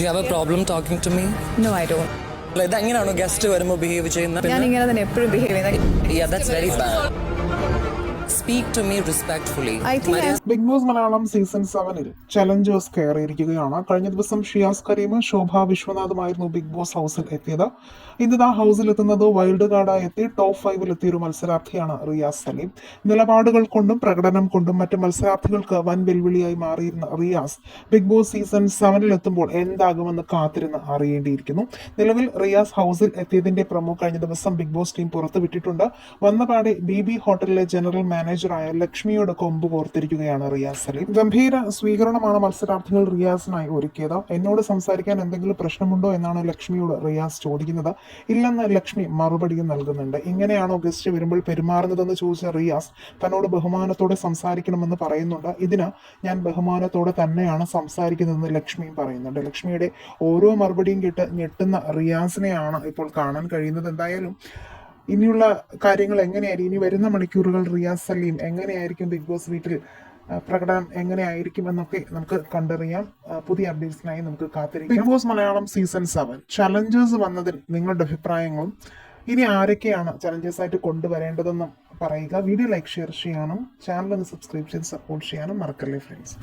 Do have a problem talking to me no I don't ഇത് എങ്ങനെയാണോ guest വരുമ്പോൾ behave ചെയ്യുന്നത്? ഞാൻ ഇങ്ങനെ തന്നെ എപ്പോഴും ബിഹേവ് ചെയ്യുന്നത്. Yeah, to me respectfully big boss Malayalam season സെവനിൽ ചലഞ്ചേഴ്സ് കയറിയിരിക്കുകയാണ്. കഴിഞ്ഞ ദിവസം ഷിയാസ് കരീം ശോഭ വിശ്വനാഥുമായിരുന്നു ബിഗ് ബോസ് ഹൗസിൽ എത്തിയത്. ഇന്ന് ആ ഹൗസിൽ എത്തുന്നത് വൈൽഡ് കാർഡായി എത്തി. ടോപ്പ് ഫൈവിൽ എത്തിയ ഒരു മത്സരാർത്ഥിയാണ് റിയാസ് സലീം. നിലപാടുകൾ കൊണ്ടും പ്രകടനം കൊണ്ടും മറ്റ് മത്സരാർത്ഥികൾക്ക് വൻ വെല്ലുവിളിയായി മാറിയിരുന്ന റിയാസ് ബിഗ് ബോസ് സീസൺ സെവനിൽ എത്തുമ്പോൾ എന്താകുമെന്ന് കാത്തിരുന്ന് അറിയേണ്ടിയിരിക്കുന്നു. നിലവിൽ റിയാസ് ഹൗസിൽ എത്തിയതിന്റെ പ്രമോ കഴിഞ്ഞ ദിവസം ബിഗ് ബോസ് ടീം പുറത്തുവിട്ടിട്ടുണ്ട്. വന്നപാടെ ബി ബി ഹോട്ടലിലെ ജനറൽ മാനേജറായ ലക്ഷ്മിയുടെ കൊമ്പ് കോർത്തിരിക്കുകയാണ് റിയാസ് അലി ഗംഭീര സ്വീകരണമാണ് മത്സരാർത്ഥികൾ റിയാസിനായി ഒരുക്കിയത്. എന്നോട് സംസാരിക്കാൻ എന്തെങ്കിലും പ്രശ്നമുണ്ടോ എന്നാണ് ലക്ഷ്മിയോട് റിയാസ് ചോദിക്കുന്നത്. ഇല്ലെന്ന് ലക്ഷ്മി മറുപടിയും നൽകുന്നുണ്ട്. ഇങ്ങനെയാണോ ഗസ്റ്റ് വരുമ്പോൾ പെരുമാറുന്നതെന്ന് ചോദിച്ച റിയാസ് തന്നോട് ബഹുമാനത്തോടെ സംസാരിക്കണമെന്ന് പറയുന്നുണ്ട്. ഇതിന് ഞാൻ ബഹുമാനത്തോടെ തന്നെയാണ് സംസാരിക്കുന്നതെന്ന് ലക്ഷ്മിയും പറയുന്നുണ്ട്. ലക്ഷ്മിയുടെ ഓരോ മറുപടിയും കേട്ട് ഞെട്ടുന്ന റിയാസിനെയാണ് ഇപ്പോൾ കാണാൻ കഴിയുന്നത്. എന്തായാലും ഇനിയുള്ള കാര്യങ്ങൾ എങ്ങനെയായിരിക്കും? ഇനി വരുന്ന മണിക്കൂറുകൾ റിയാസ് സലീം എങ്ങനെയായിരിക്കും ബിഗ് ബോസ് വീട്ടിൽ പ്രകടനം എങ്ങനെയായിരിക്കും എന്നൊക്കെ നമുക്ക് കണ്ടറിയാം. പുതിയ അപ്ഡേറ്റ്സിനായി നമുക്ക് കാത്തിരിക്കാം. Big boss Malayalam season seven. Challengers വന്നതിൽ നിങ്ങളുടെ അഭിപ്രായങ്ങളും ഇനി ആരൊക്കെയാണ് ചലഞ്ചേഴ്സ് ആയിട്ട് കൊണ്ടുവരേണ്ടതെന്നും പറയുക. വീഡിയോ ലൈക്ക് ഷെയർ ചെയ്യാനും ചാനൽ ഒന്ന് സബ്സ്ക്രൈബ് ചെയ്ത് സപ്പോർട്ട് ചെയ്യാനും മറക്കല്ലേ ഫ്രണ്ട്സ്